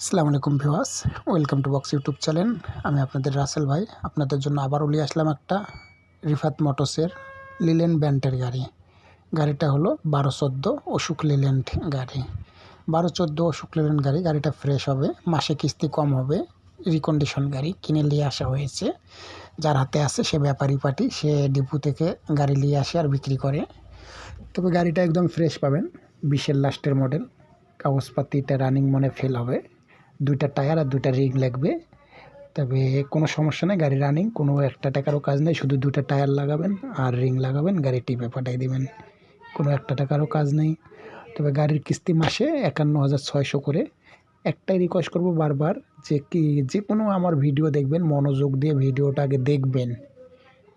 আসসালামু আলাইকুম viewers welcome to box YouTube channel. আমি আপনাদের রাসেল ভাই, আপনাদের জন্য আবারও নিয়ে আসলাম একটা রিফাত মোটরসের লিলেন ব্যান্ডের গাড়ি। গাড়িটা হলো বারো চোদ্দ অশোক লিল্যান্ড গাড়ি। বারো চোদ্দ অশোক লিল্যান্ড গাড়ি, গাড়িটা ফ্রেশ হবে, মাসে কিস্তি কম হবে রিকন্ডিশন গাড়ি কিনে নিয়ে আসা হয়েছে। যার হাতে আছে সে ব্যাপারী পার্টি, সে ডিপু থেকে গাড়ি নিয়ে আসে আর বিক্রি করে। তবে গাড়িটা একদম ফ্রেশ পাবেন, বিশের লাস্টের মডেল কাগজপাতিটা রানিং মনে ফেল হবে। দুইটা টায়ার আর দুইটা রিং লাগবে। তবে কোনো সমস্যা নেই, গাড়ি রানিং কোনো একটা টাকারও কাজ নেই, শুধু দুইটা টায়ার লাগাবেন আর রিং লাগাবেন, গাড়ি টিপে পাঠাই দেবেন। কোনো একটা টাকারও কাজ নেই। তবে গাড়ির কিস্তি মাসে একান্ন হাজার ছয়শো করে। একটাই রিকোয়েস্ট করব বারবার যে কি, যে কোনো আমার ভিডিও দেখবেন, মনোযোগ দিয়ে ভিডিওটা আগে দেখবেন।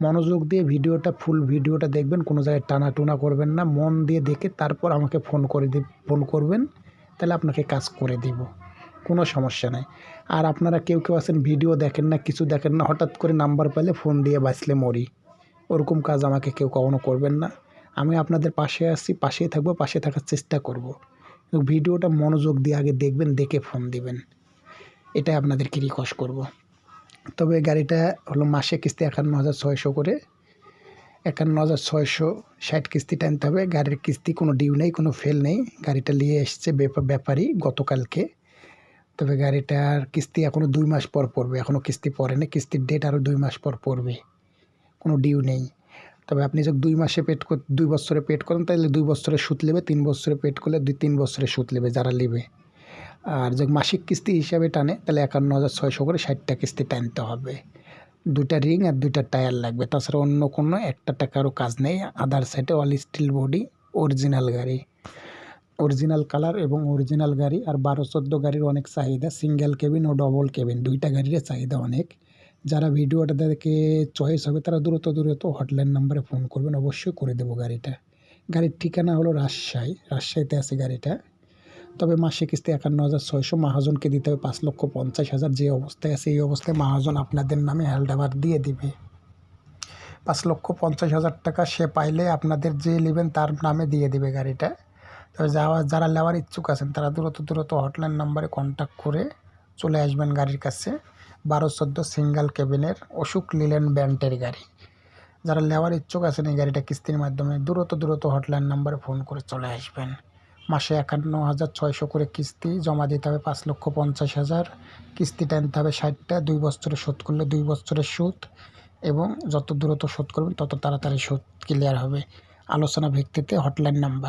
মনোযোগ দিয়ে ভিডিওটা ফুল ভিডিওটা দেখবেন, কোনো জায়গায় টানা টুনা করবেন না। মন দিয়ে দেখে তারপর আমাকে ফোন করে দি ফোন করবেন, তাহলে আপনাকে কাজ করে দিব। কোনো সমস্যা নাই। আর আপনারা কেউ কেউ আছেন, ভিডিও দেখেন না, কিছু দেখেন না, হঠাৎ করে নাম্বার পেলে ফোন দিয়ে বাঁচলে মরি। ওরকম কাজ আমাকে কেউ কখনো করবেন না। আমি আপনাদের পাশে আছি, পাশেই থাকব, পাশে থাকার চেষ্টা করব। ভিডিওটা মনোযোগ দিয়ে আগে দেখবেন, দেখে ফোন দিবেন। এটাই আপনাদেরকে রিকোয়েস্ট করব। তবে গাড়িটা হলো মাসে কিস্তি একান্ন হাজার ছয়শো করে। একান্ন হাজার ছয়শো ষাট কিস্তি টানতে হবে। গাড়ির কিস্তি কোনো ডিউ নেই, কোনো ফেল নেই। গাড়িটা নিয়ে এসছে ব্যাপারী গতকালকে। তবে গাড়িটার কিস্তি এখনও দুই মাস পর পড়বে এখনও কিস্তি পড়ে না কিস্তির ডেট আরও দুই মাস পর পড়বে, কোনো ডিউ নেই। তবে আপনি যদি দুই মাসে পেড দুই বছরে পেড করেন তাহলে দুই বছরে সুদ নেবে, তিন বছরে পেড করলে দুই, তিন বছরে সুদ নেবে যারা নেবে। আর যে মাসিক কিস্তি হিসাবে টানে, তাহলে একান্ন হাজার ছয়শো করে ষাটটা কিস্তি টানতে হবে। দুইটা রিং আর দুইটা টায়ার লাগবে, তাছাড়া অন্য কোনো একটা টাকারও কাজ নেই আদার সাইডে অল স্টিল বডি অরিজিনাল গাড়ি। অরিজিনাল কালার এবং অরিজিনাল গাড়ি আর বারো চোদ্দ গাড়ির অনেক চাহিদা সিঙ্গেল কেবিন ও ডবল কেবিন দুইটা গাড়ির চাহিদা অনেক। যারা ভিডিওটা দেখে চয়েস হবে তারা দ্রুত দ্রুত হটলাইন নাম্বারে ফোন করবেন, অবশ্যই করে দেবো গাড়িটা। গাড়ির ঠিকানা হলো রাজশাহী, রাজশাহীতে আছে গাড়িটা। তবে মাসে কিস্তি একান্ন হাজার ছয়শো, মাহাজনকে দিতে হবে পাঁচ লক্ষ পঞ্চাশ হাজার। যে অবস্থায় আছে, এই অবস্থায় মাহাজন আপনাদের নামে হ্যালডাবার দিয়ে দিবে। পাঁচ লক্ষ পঞ্চাশ হাজার টাকা সে পাইলে আপনাদের যে নেবেন তার নামে দিয়ে দিবে গাড়িটা। তবে যাওয়া, যারা নেওয়ার ইচ্ছুক আছেন, তারা দ্রুত দ্রুত হটলাইন নাম্বারে কন্ট্যাক্ট করে চলে আসবেন গাড়ির কাছে। বারো চোদ্দ সিঙ্গেল কেবিনের অশোক লিলেন ব্যান্ডের গাড়ি। যারা নেওয়ার ইচ্ছুক আছেন এই গাড়িটা কিস্তির মাধ্যমে, দ্রুত দ্রুত হটলাইন নাম্বারে ফোন করে চলে আসবেন। মাসে একান্ন হাজার ছয়শো করে কিস্তি জমা দিতে হবে পাঁচ লক্ষ পঞ্চাশ হাজার। কিস্তি টানতে হবে ষাটটা, দুই বছরে শোধ করলে দুই বছরের সুদ এবং যত দ্রুত শোধ করবেন, তত তাড়াতাড়ি সুদ ক্লিয়ার হবে। আলোচনা ভিত্তিতে হটলাইন নাম্বার